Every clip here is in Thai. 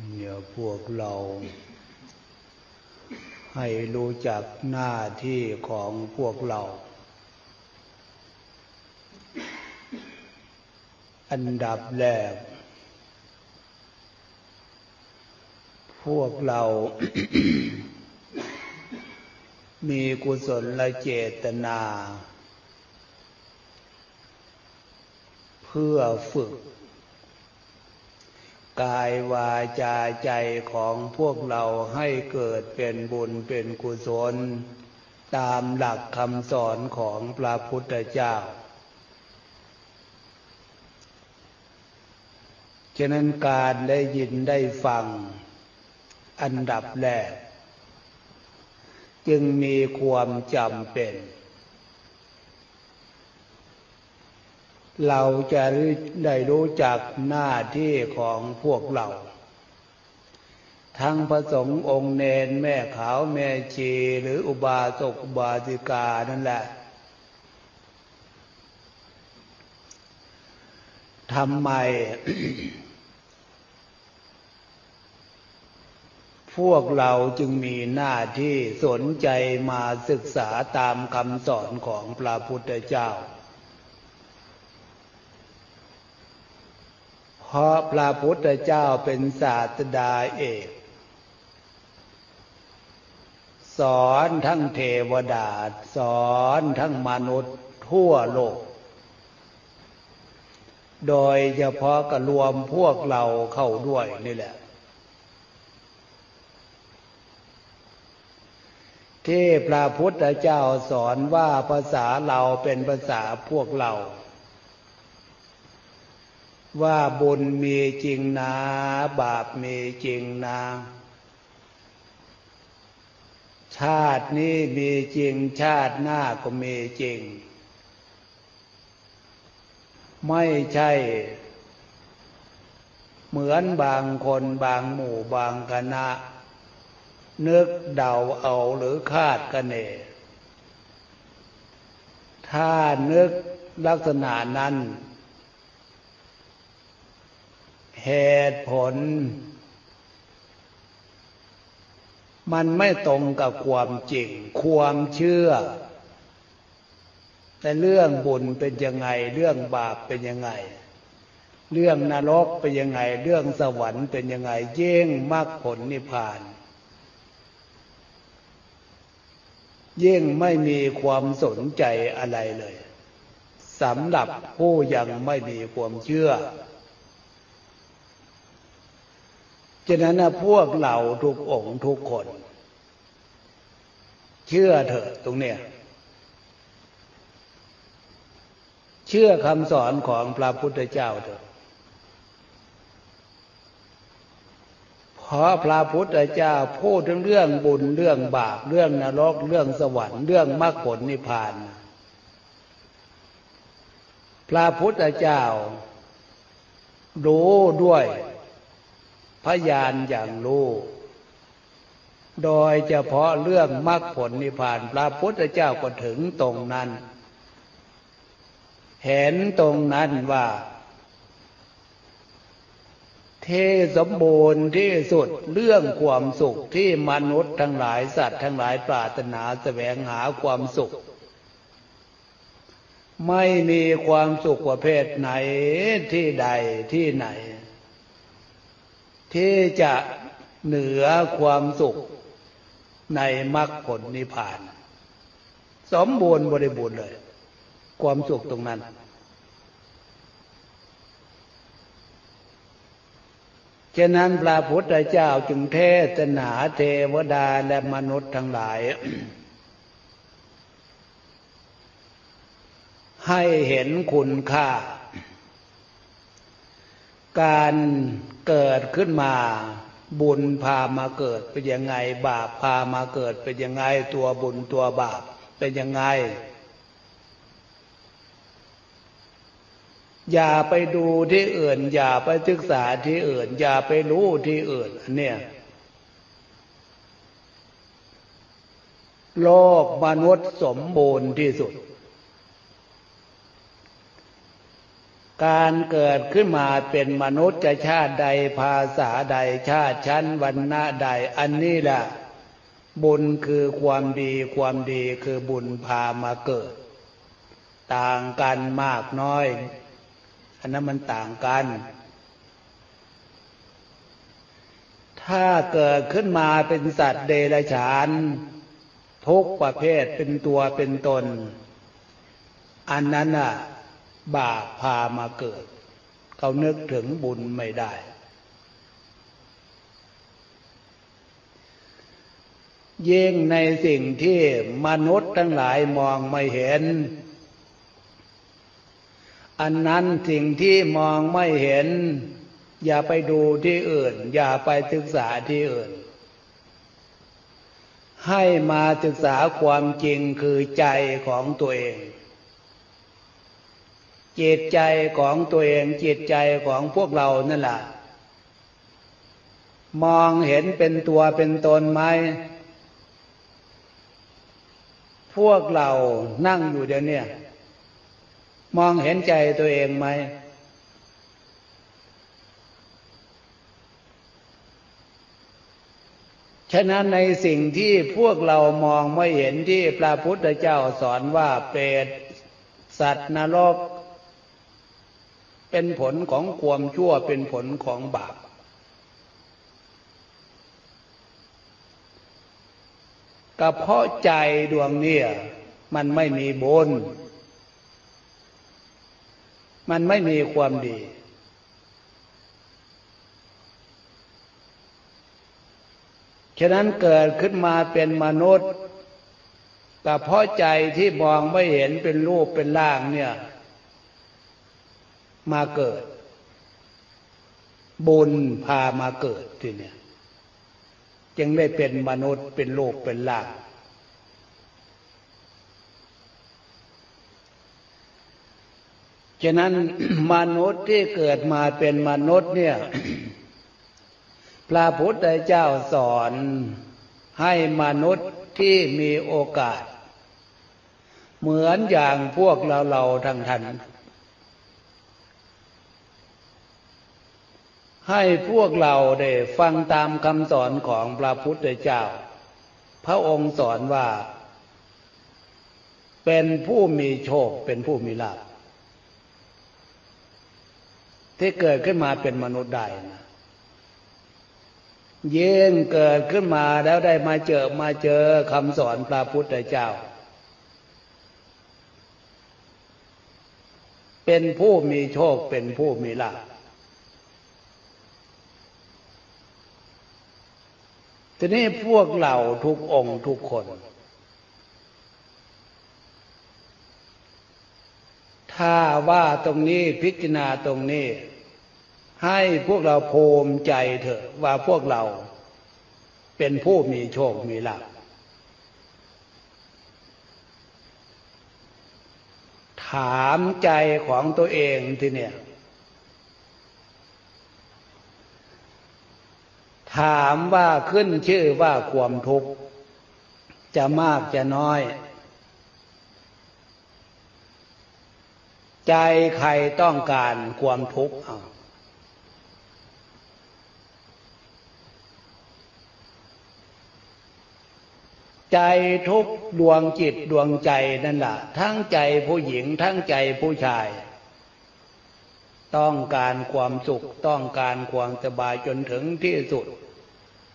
เนี่ยพวกเราให้รู้จักหน้าที่ของพวกเรา อันดับแรก พวกเรา มีกุศลและเจตนา เพื่อฝึก กายวาจาใจของพวกเราให้เกิดเป็นบุญเป็นกุศล ตามหลักคำสอนของพระพุทธเจ้า ฉะนั้นการได้ยินได้ฟัง อันดับแรก จึงมีความจำเป็น เราจะได้รู้จักหน้าที่ของพวกเรา ทั้งพระสงฆ์องค์เนนแม่ขาวแม่ชีหรืออุบาสกอุบาสิกานั่นแหละทำไม พวกเราจึงมีหน้าที่สนใจมาศึกษาตามคำสอนของพระพุทธเจ้า เพราะพระพุทธเจ้าเป็นศาสดาเอก สอนทั้งเทวดา สอนทั้งมนุษย์ทั่วโลก โดยเฉพาะกรวมพวกเราเข้าด้วยนี่แหละ ที่พระพุทธเจ้าสอนว่าภาษาเราเป็นภาษาพวกเรา ว่าบุญมีจริงนะ บาปมีจริงนะชาตินี้มีจริงชาติหน้าก็มีจริง ไม่ใช่ เหมือนบางคนบางหมู่บางคณะ นึกเดาเอาหรือคาดคะเนถ้านึกลักษณะนั้น เหตุผล มันไม่ตรงกับความจริง ความเชื่อ แต่เรื่องบุญเป็นยังไง เรื่องบาปเป็นยังไง เรื่องนรกเป็นยังไง เรื่องสวรรค์เป็นยังไงเย่งมรรคผลนิพพานยิ่งไม่มีความสนใจอะไรเลยสำหรับผู้ยังไม่มีความเชื่อ ฉะนั้นนะพวกเราทุกองค์ทุกคน เชื่อเถอะตรงเนี้ยเชื่อคำสอนของพระพุทธเจ้าเถอะเพราะพระพุทธเจ้าพูดถึงเรื่องบุญเรื่องบาปเรื่องนรกเรื่องสวรรค์เรื่องมรรคผลนิพพาน พระพุทธเจ้ารู้ด้วย พยานอย่างรู้โดยเฉพาะเรื่องมรรคผลนิพพานพระพุทธเจ้าก็ถึงตรงนั้น เห็นตรงนั้นว่าที่สมบูรณ์ที่สุดเรื่องความสุขที่มนุษย์ทั้งหลายสัตว์ทั้งหลายปรารถนาแสวงหาความสุข ไม่มีความสุขประเภทไหนที่ใดที่ไหน ที่จะเหนือความสุขในมรรคผลนิพพาน สมบูรณ์บริบูรณ์เลย ความสุขตรงนั้น ฉะนั้นพระพุทธเจ้าจึงเทศนาเทวดาและมนุษย์ทั้งหลาย ให้เห็นคุณค่า การเกิดขึ้นมาบุญพามาเกิดเป็นยังไง บาปพามาเกิดเป็นยังไงตัวบุญตัวบาปเป็นยังไง อย่าไปดูที่อื่น อย่าไปศึกษาที่อื่น อย่าไปรู้ที่อื่นเนี่ยโลกมนุษย์สมบูรณ์ที่สุด การเกิดขึ้นมาเป็นมนุษย์ชาติใดภาษาใดชาติชั้นวันณะใดอันนี้แหละบุญคือความดีความดีคือบุญพามาเกิด ต่างกันมากน้อย อันนั้นมันต่างกัน ถ้าเกิดขึ้นมาเป็นสัตว์เดรัจฉาน ทุกประเภทเป็นตัวเป็นตน อันนั้นน่ะ บาปพามาเกิด เขานึกถึงบุญไม่ได้ยิ่งในสิ่งที่มนุษย์ทั้งหลายมองไม่เห็น อันนั้นสิ่งที่มองไม่เห็น อย่าไปดูที่อื่น อย่าไปศึกษาที่อื่น ให้มาศึกษาความจริงคือใจของตัวเอง จิตใจของตัวเองจิตใจของพวกเรานั่นแหละมองเห็นเป็นตัวเป็นตนไหมพวกเรานั่งอยู่เดี๋ยวนี้มองเห็นใจตัวเองไหม ฉะนั้นในสิ่งที่พวกเรามองไม่เห็นที่พระพุทธเจ้าสอนว่าเปรตสัตว์นรก เป็นผลของความชั่วเป็นผลของบาปก็เพราะใจดวงเนี่ยมันไม่มีบุญมันไม่มีความดี ฉะนั้นเกิดขึ้นมาเป็นมนุษย์ก็เพราะใจที่มองไม่เห็นเป็นรูปเป็นร่างเนี่ย มาเกิด บุญพามาเกิดทีเนี่ยจึงได้เป็นมนุษย์เป็นรูปเป็นร่างฉะนั้นมนุษย์ที่เกิดมาเป็นมนุษย์เนี่ย พระพุทธเจ้าสอนให้มนุษย์ที่มีโอกาส เหมือนอย่างพวกเราเราทั้งทัน ให้พวกเราได้ฟังตามคำสอนของพระพุทธเจ้า พระองค์สอนว่า เป็นผู้มีโชคเป็นผู้มีลาภที่เกิดขึ้นมาเป็นมนุษย์ได้นะเย่งเกิดขึ้นมาแล้วได้มาเจอมาเจอคำสอนพระพุทธเจ้า เป็นผู้มีโชคเป็นผู้มีลาภ ทีนี้พวกเราทุกองค์ทุกคน ถ้าว่าตรงนี้พิจารณาตรงนี้ ให้พวกเราภูมิใจเถอะว่าพวกเราเป็นผู้มีโชคมีลาภถามใจของตัวเองทีเนี่ย ถามว่าขึ้นชื่อว่าความทุกข์ จะมากจะน้อย ใจใครต้องการความทุกข์เอาใจทุกดวงจิตดวงใจนั่นแหละทั้งใจผู้หญิงทั้งใจผู้ชาย ต้องการความสุขต้องการความสบายจนถึงที่สุด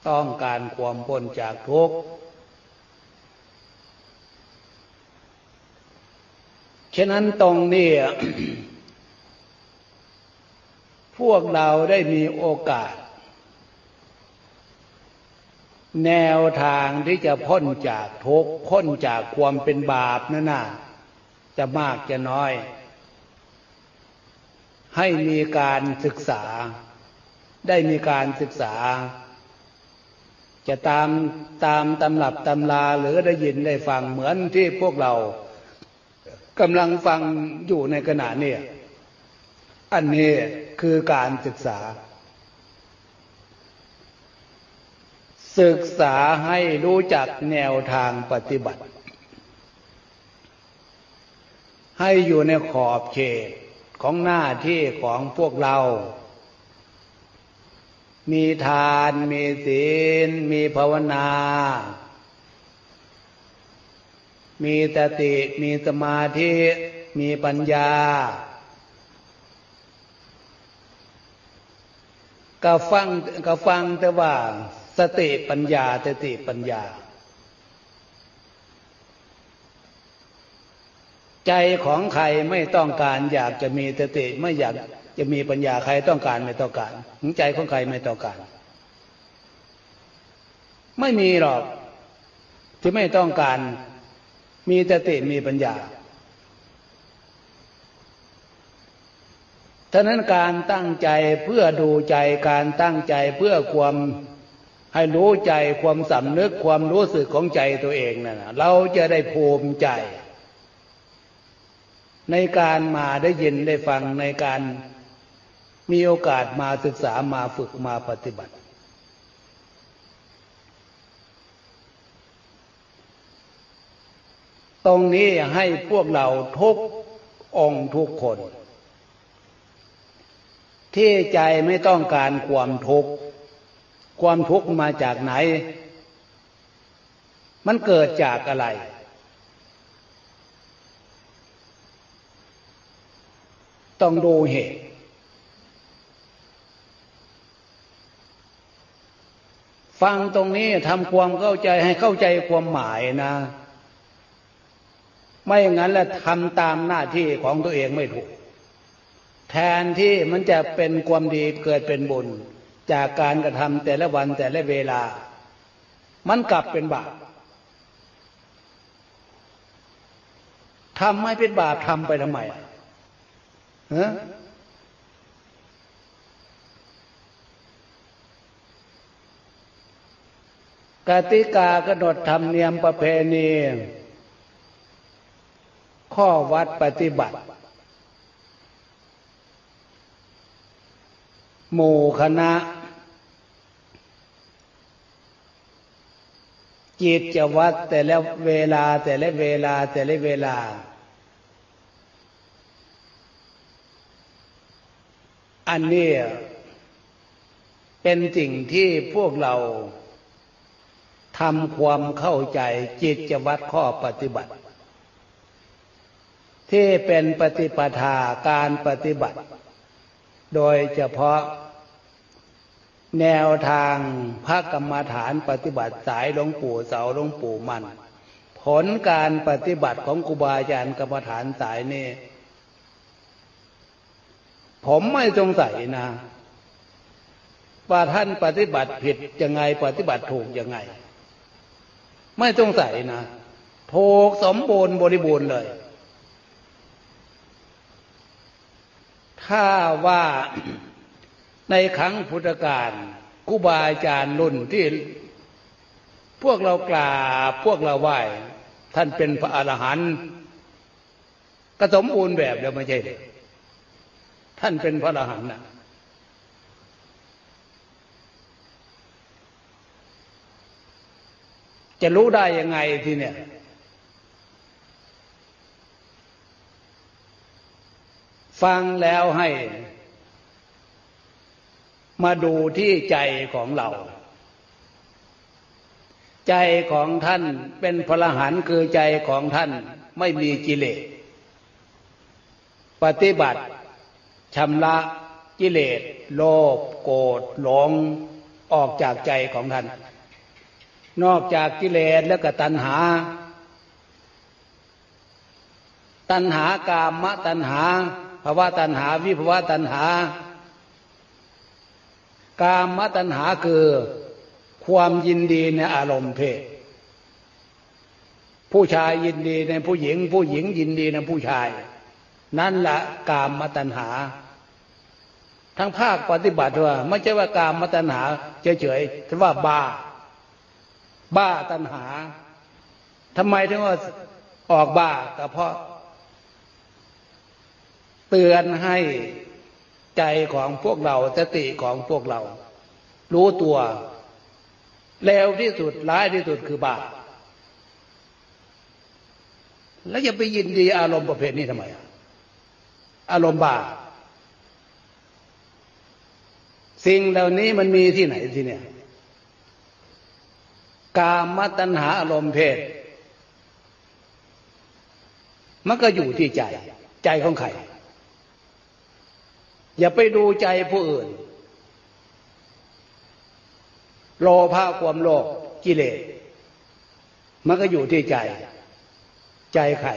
ต้องการความพ้นจากทุกข์ฉะนั้นตรงนี้พวกเราได้มีโอกาส แนวทางที่จะพ้นจากทุกข์พ้นจากความเป็นบาปนั่นน่ะจะมากจะน้อย ให้มีการศึกษา ได้มีการศึกษา จะตามตามตำรับตำลาหรือได้ยินได้ฟังเหมือนที่พวกเรากำลังฟังอยู่ในขณะนี้อันนี้คือการศึกษา ศึกษาให้รู้จักแนวทางปฏิบัติ ให้อยู่ในขอบเขต ของหน้าที่ของพวกเรา มีทานมีศีล มีภาวนา มีสติมีสมาธิ มีปัญญา ก็ฟังก็ฟังแต่ว่าสติปัญญาสติปัญญา ใจของใครไม่ต้องการอยากจะมีสติไม่อยากจะมีปัญญาใครต้องการไม่ต้องการใจของใครไม่ต้องการ ไม่มีหรอก ที่ไม่ต้องการมีสติมีปัญญาฉะนั้นการตั้งใจเพื่อดูใจการตั้งใจเพื่อความให้รู้ใจความสำนึกความรู้สึกของใจตัวเองนั่นนะเราจะได้ภูมิใจ ในการมาได้ยินได้ฟังในการมีโอกาสมาศึกษามาฝึกมาปฏิบัติ ตรงนี้ให้พวกเราทุกองทุกคน ที่ใจไม่ต้องการความทุกข์ความทุกข์มาจากไหน มันเกิดจากอะไร ต้องดูเหตุ ฟังตรงนี้ทำความเข้าใจให้เข้าใจความหมายนะ ไม่อย่างนั้นแล้วทำตามหน้าที่ของตัวเองไม่ถูก แทนที่มันจะเป็นความดีเกิดเป็นบุญ จากการกระทำแต่ละวันแต่ละเวลา มันกลับเป็นบาปทำไม่เป็นบาปทำไปทำไมอะ ฮะกติกากำหนดธรรมเนียมประเพณี ข้อวัดปฏิบัติ หมู่คณะ จิตจะวัดแต่และเวลาแต่และเวลาแต่และเวลา อันนี้เป็นสิ่งที่พวกเราทำความเข้าใจจิตจวัดข้อปฏิบัติ ที่เป็นปฏิปทาการปฏิบัติ โดยเฉพาะแนวทางพระกรรมฐานปฏิบัติสายหลวงปู่เสาหลวงปู่มัน ผลการปฏิบัติของครูบาอาจารย์กรรมฐานสายนี้ ผมไม่สงสัยนะว่าท่านปฏิบัติผิดยังไงปฏิบัติถูกยังไง ไม่สงสัยนะถูกสมบูรณ์บริบูรณ์เลย ถ้าว่าในครั้งพุทธกาลครูบาอาจารย์รุ่นที่พวกเรากราบพวกเราไหว้ท่านเป็นพระอรหันต์ก็สมบูรณ์แบบแล้วไม่ใช่เหรอ ท่านเป็นพระอรหันต์นะจะรู้ได้ยังไงทีเนี่ย ฟังแล้วให้ มาดูที่ใจของเรา ใจของท่านเป็นพระหันคือใจของท่านไม่มีกิเลสปฏิบัติ ชำระกิเลสโลภโกรธหลงออกจากใจของท่าน นอกจากกิเลสแล้วก็ตัณหา ตัณหากามะตัณหาภาวะตัณหา วิภาวะตัณหากามตัณหาคือความยินดีในอารมณ์เพศ ผู้ชายยินดีในผู้หญิง ผู้หญิงยินดีในผู้ชาย นั่นละกามตัณหา ทั้งภาคปฏิบัติว่าไม่ใช่ว่ากามตัณหาเฉยๆแต่ว่าบ้า บ้าตัณหาทำไมถึงว่าออกบ้าก็เพราะ เตือนให้ใจของพวกเราสติของพวกเรา รู้ตัวเลวที่สุดร้ายที่สุดคือบาปแล้วจะไปยินดีอารมณ์ประเภทนี้ทำไม อารมณ์บาปสิ่งเหล่านี้มันมีที่ไหนที่เนี่ย กามตัณหาอารมณ์เพศ มันก็อยู่ที่ใจ ใจของใคร อย่าไปดูใจผู้อื่น โลภะความโลภกิเลส มันก็อยู่ที่ใจ ใจใคร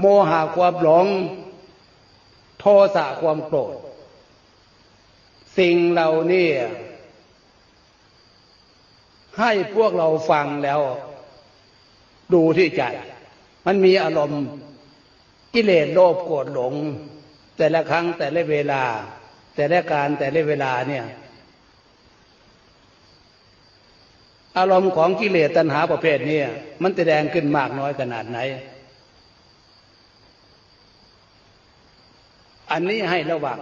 โมหะความหลง โทสะความโกรธ สิ่งเหล่านี้ให้พวกเราฟังแล้ว ดูที่ใจ มันมีอารมณ์กิเลสโลภโกรธหลง แต่ละครั้งแต่ละเวลา แต่ละการแต่ละเวลาเนี่ย อารมณ์ของกิเลสตัณหาประเภทนี้มันแสดงขึ้นมากน้อยขนาดไหน อันนี้ให้ระวัง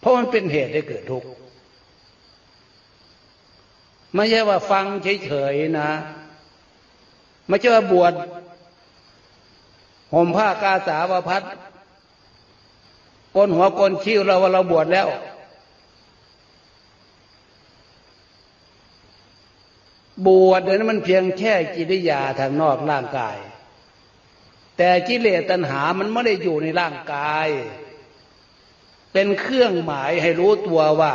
เพราะมันเป็นเหตุให้เกิดทุกข์ไม่ใช่ว่าฟังเฉยๆนะ ไม่ใช่ว่าบวชห่มผ้ากาสาวพัดกนหัวกนคิ้วเราว่าเราบวชแล้ว บวชเนี่ยมันเพียงแค่กิริยาทางนอกร่างกาย แต่กิเลสตัณหามันไม่ได้อยู่ในร่างกาย เป็นเครื่องหมายให้รู้ตัวว่า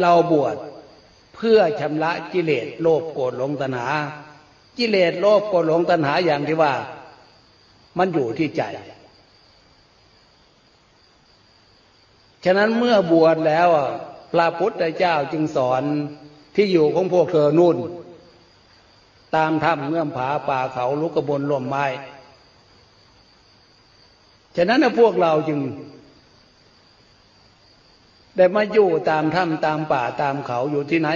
เราบวชเพื่อชำระกิเลสโลภโกรธหลงตัณหา กิเลสโลภโกรธหลงตัณหาอย่างที่ว่า มันอยู่ที่ใจ ฉะนั้นเมื่อบวชแล้วพระพุทธเจ้าจึงสอนที่อยู่ของพวกเธอนุ่น ตามถ้ำเงื่อมผาป่าเขาลุกกระบนล่มไม้ฉะนั้นพวกเราจึง ได้มาอยู่ตามถ้ำตามป่าตามเขาอยู่ที่ไหน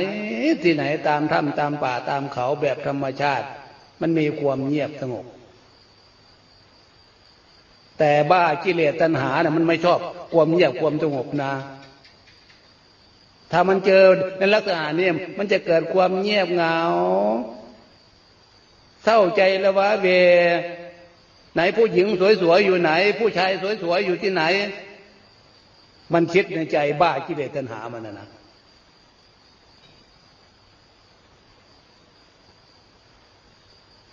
ที่ไหนตามถ้ำตามป่าตามเขาแบบธรรมชาติ มันมีความเงียบสงบแต่บ้ากิเลสตัณหาเนี่ยมันไม่ชอบความเงียบความสงบนะ ถ้ามันเจอในลักษณะนี้มันจะเกิดความเงียบเหงา เศร้าใจละวะเว ไหนผู้หญิงสวยๆอยู่ไหน ผู้ชายสวยๆอยู่ที่ไหน มันคิดในใจบ้ากิเลสตัณหามันนะนะ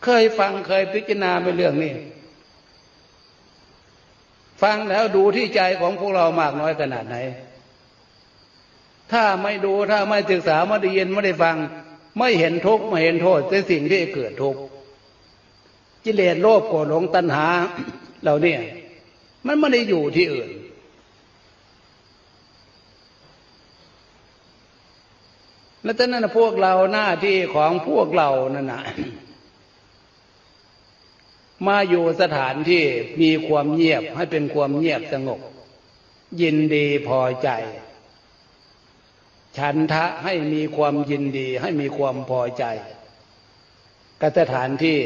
เคยฟังเคยพิจารณาไปเรื่องนี้ ฟังแล้วดูที่ใจของพวกเรามากน้อยขนาดไหน ถ้าไม่ดูถ้าไม่ศึกษาไม่ได้ยินไม่ได้ฟัง ไม่เห็นทุกข์ไม่เห็นโทษในสิ่งที่เกิดทุกข์ กิเลสโลภโกรธหลงตัณหาเหล่านี้มันไม่ได้อยู่ที่อื่น แล้วฉะนั้นพวกเราหน้าที่ของพวกเรานั่นนะมาอยู่สถานที่มีความเงียบให้เป็นความเงียบสงบยินดีพอใจ ฉันทะให้มีความยินดีให้มีความพอใจกับสถานที่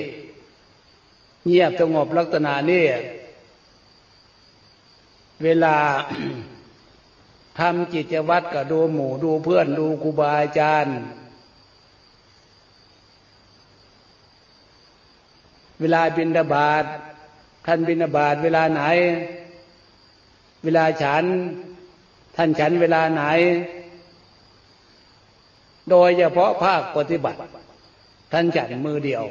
เงียบสงบลักษณะนี้เวลาทำกิจวัตรก็ดูหมู่ดูเพื่อนดูครูบาอาจารย์ เวลาบินดาบาตท่านบินดาบาตเวลาไหน เวลาฉัน ท่านฉันเวลาไหน โดยเฉพาะภาคปฏิบัติ ท่านฉันมือเดียว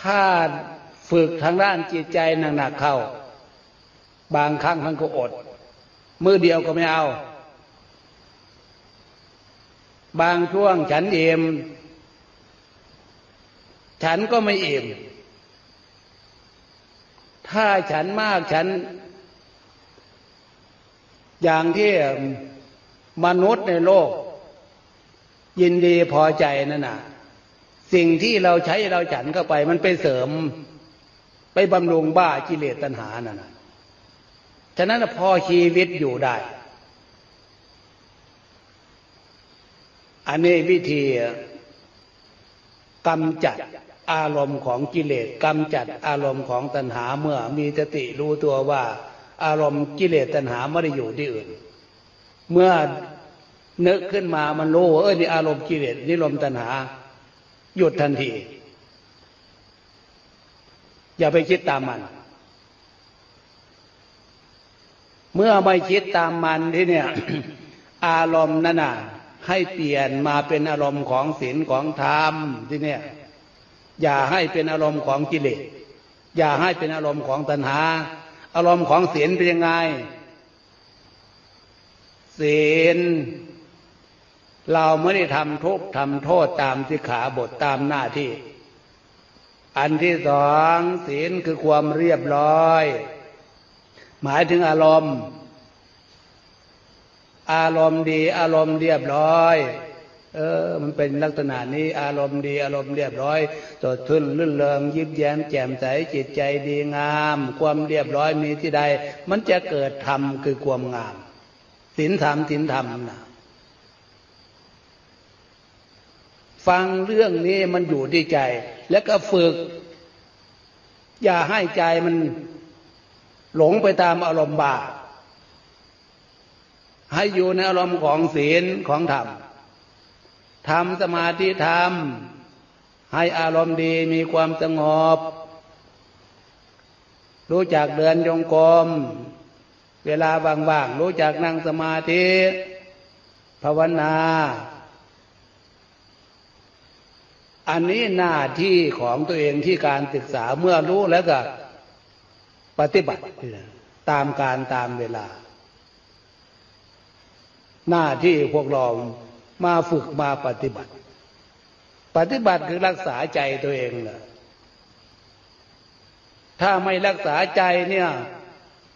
ถ้าฝึกทางด้านจิตใจหนักๆเข้า บางครั้งท่านก็อด มือเดียวก็ไม่เอา บางช่วงฉันเอมฉันก็ไม่เอมถ้าฉันมากฉัน อย่างที่มนุษย์ในโลก ยินดีพอใจนั่นน่ะ สิ่งที่เราใช้เราฉันเข้าไป มันไปเสริม ไปบำรุงบ้ากิเลสตัณหานั่นนะฉะนั้นพอชีวิตอยู่ได้ อันนี้วิธีกำจัดอารมณ์ของกิเลสกำจัดอารมณ์ของตัณหาเมื่อมีสติรู้ตัวว่า อารมณ์กิเลสตัณหาไม่ได้อยู่ที่อื่น เมื่อนึกขึ้นมามันรู้ว่าเออนี่อารมณ์กิเลสนี่ลมตัณหา หยุดทันที อย่าไปคิดตามมัน เมื่อไม่คิดตามมันที่เนี่ย อารมณ์นั่นน่ะให้เปลี่ยนมาเป็นอารมณ์ของศีลของธรรมที่เนี่ย อย่าให้เป็นอารมณ์ของกิเลสอย่าให้เป็นอารมณ์ของตัณหา อารมณ์ของศีลเป็นยังไงศีล เราไม่ได้ทำทุกข์ทำโทษตามสิขาบทตามหน้าที่ อันที่สองศีลคือความเรียบร้อย หมายถึงอารมณ์ อารมณ์ดี อารมณ์เรียบร้อย เออ มันเป็นลักษณะนี้ อารมณ์ดี อารมณ์เรียบร้อยสดชื่นลื่นเริงยิ้มแย้มแจ่มใสจิตใจดีงาม ความเรียบร้อยมีที่ใด มันจะเกิดธรรมคือความงามศีลธรรมศีลธรรมนะ ฟังเรื่องนี้มันอยู่ที่ใจ แล้วก็ฝึก อย่าให้ใจมันหลงไปตามอารมณ์บาปให้อยู่ในอารมณ์ของศีลของธรรมทำสมาธิธรรม ให้อารมณ์ดีมีความสงบ รู้จักเดินจงกรมเวลาว่างๆรู้จักนั่งสมาธิ ภาวนา อันนี้หน้าที่ของตัวเองที่การศึกษาเมื่อรู้แล้วก็ปฏิบัติตามการตามเวลา หน้าที่พวกเรามาฝึกมาปฏิบัติ ปฏิบัติคือรักษาใจตัวเองแหละถ้าไม่รักษาใจเนี่ย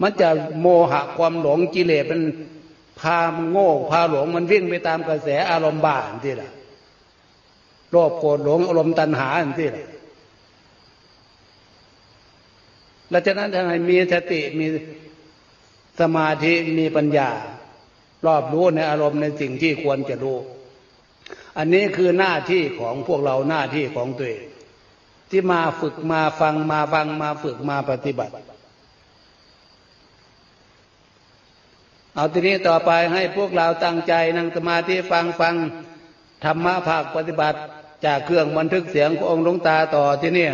มันจะโมหะความหลงกิเลสมันพามันโง่พาหลงมันวิ่งไปตามกระแสอารมณ์บ้านที่ละ โลภโกรธหลงอารมณ์ตัณหาที่ละแล้วฉะนั้นทำไมมีสติมีสมาธิมีปัญญา รอบรู้ในอารมณ์ในสิ่งที่ควรจะรู้ อันนี้คือหน้าที่ของพวกเราหน้าที่ของตัวเองที่มาฝึกมาฟังมาฟังมาฝึกมาปฏิบัติ เอาทีนี้ต่อไปให้พวกเราตั้งใจนั่งสมาธิฟังฟังธรรมะภาคปฏิบัติ จากเครื่องบันทึกเสียงขององค์หลวงตาต่อที่นี่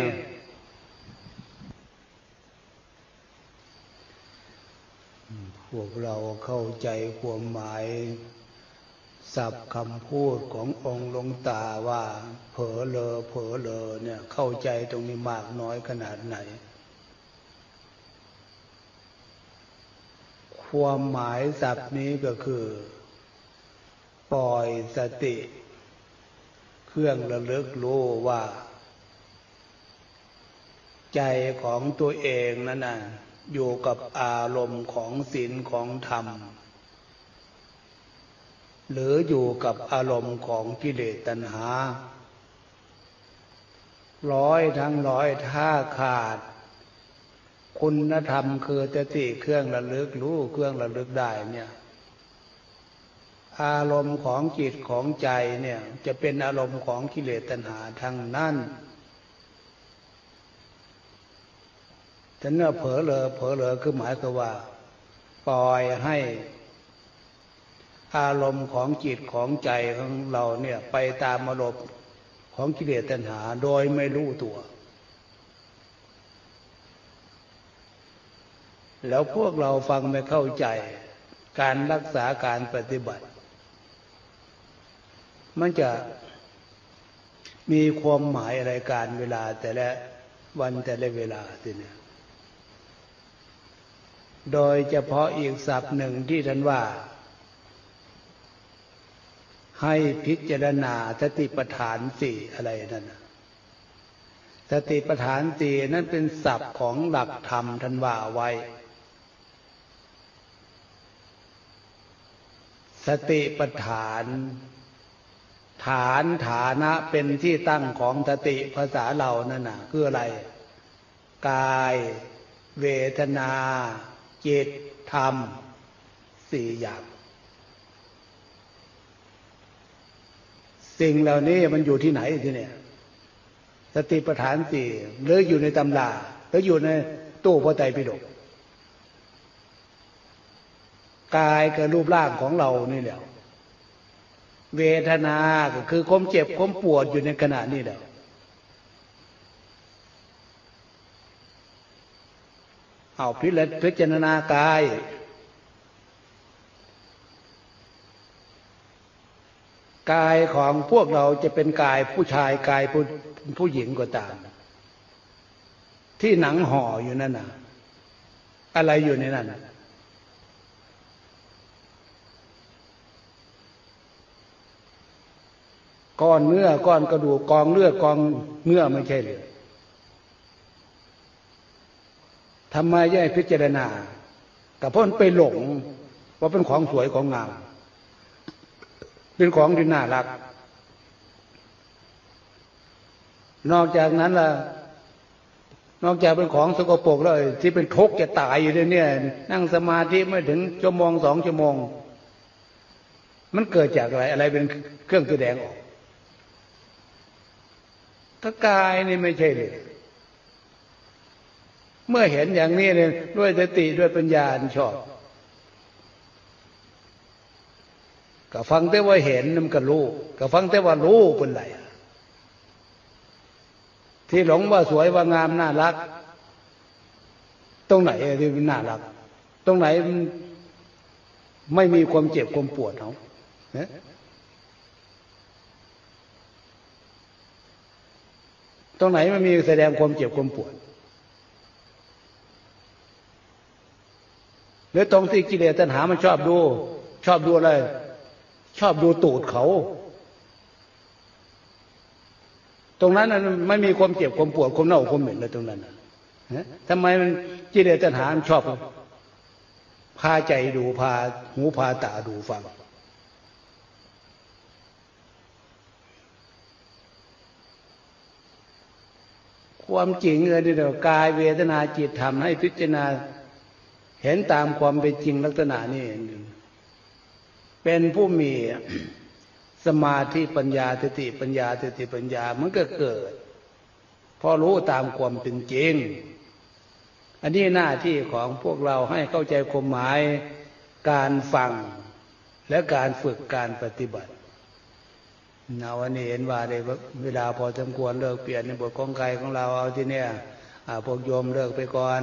พวกเราเข้าใจความหมายสับคำพูดขององค์หลวงตาว่าเผลอเลอเผลอเลอเนี่ยเข้าใจตรงนี้มากน้อยขนาดไหน ความหมายสับนี้ก็คือ ปล่อยสติ เครื่องระลึกรู้ว่า ใจของตัวเองนั่นน่ะอยู่กับอารมณ์ของศีลของธรรม หรืออยู่กับอารมณ์ของกิเลสตัณหา ร้อยทั้งร้อยท่าขาด คุณธรรมคือสติเครื่องระลึกรู้เครื่องระลึกได้เนี่ย อารมณ์ของจิตของใจเนี่ย จะเป็นอารมณ์ของกิเลสตัณหาทั้งนั้นแต่เนื้อเผลอเลอเผลอเลอคือหมายความว่า ปล่อยให้ อารมณ์ของจิตของใจของเราเนี่ย ไปตามอารมณ์ของกิเลสตัณหาโดยไม่รู้ตัว แล้วพวกเราฟังไม่เข้าใจ การรักษาการปฏิบัติ มันจะมีความหมายอะไรการเวลาแต่ละวันแต่ละเวลาทีนี่ยโดยเฉพาะอีกศัพท์หนึ่งที่ท่านว่า ให้พิจารณาสติปัฏฐานสี่อะไรนั่นสติปัฏฐานสี่นั้นเป็นศัพท์ของหลักธรรมท่านว่าไว้ สติปัฏฐาน ฐานฐานะเป็นที่ตั้งของสติภาษาเรานั่นน่ะคืออะไร กาย เวทนา จิต ธรรมสี่อย่างสิ่งเหล่านี้มันอยู่ที่ไหนที่เนี่ย สติปัฏฐานสี่หรืออยู่ในตำราหรืออยู่ในตู้พระไตรปิฎกกายกับรูปร่างของเรานี่แหละ เวทนาก็คือความเจ็บความปวดอยู่ในขณะนี้แหละเอาพิรพิจารณากาย กายของพวกเราจะเป็นกายผู้ชายกายผู้ผู้หญิงก็ตาม ที่หนังห่ออยู่นั่นน่ะ อะไรอยู่ในนั้นนะ ก้อนเนื้อก้อนกระดูกกองเลือดกองเนื้อไม่ใช่เลยทำไมแย่พิจารณากับเพราะมันไปหลงว่าเป็นของสวยของงาม เป็นของที่น่ารัก นอกจากนั้นล่ะ นอกจากเป็นของสกปรกแล้วที่เป็นทุกข์จะตายอยู่เนี่ย นั่งสมาธิไม่ถึงชั่วโมงสองชั่วโมง มันเกิดจากอะไร อะไรเป็นเครื่องแสดงออก ถ้ากายนี่ไม่ใช่เลย เมื่อเห็นอย่างนี้เนี่ยด้วยสติด้วยปัญญาชอบก็ฟังแต่ว่าเห็นมันก็รู้ก็ฟังแต่ว่ารู้เป็นไรที่หลงว่าสวยว่างามน่ารัก ตรงไหนที่มันน่ารัก ตรงไหนมันไม่มีความเจ็บความปวดเขาเนี่ย ตรงไหนมันมีแสดงความเจ็บความปวดหรือตรงที่กิเลสตัณหามันชอบดู ชอบดูอะไร ชอบดูตูดเขา ตรงนั้นน่ะไม่มีความเจ็บความปวดความเน่าความเหม็นเลยตรงนั้นนะนะทำไมมันกิเลสตัณหามันชอบพาใจดูพาหูพาตาดูฟัง ความจริงเลยที่เดียวกายเวทนาจิตทำให้พิจารณา เห็นตามความเป็นจริงลักษณะนี้เป็นผู้มีสมาธิปัญญาสติปัญญาสติปัญญามันก็เกิด พอรู้ตามความเป็นจริง อันนี้หน้าที่ของพวกเราให้เข้าใจความหมายการฟังและการฝึกการปฏิบัติ นาวันนี้เห็นว่าได้เวลาพอสมควรเลิกเปลี่ยนในบทของกายของเราเอาที่เนี่ยพวกโยมเลิกไปก่อน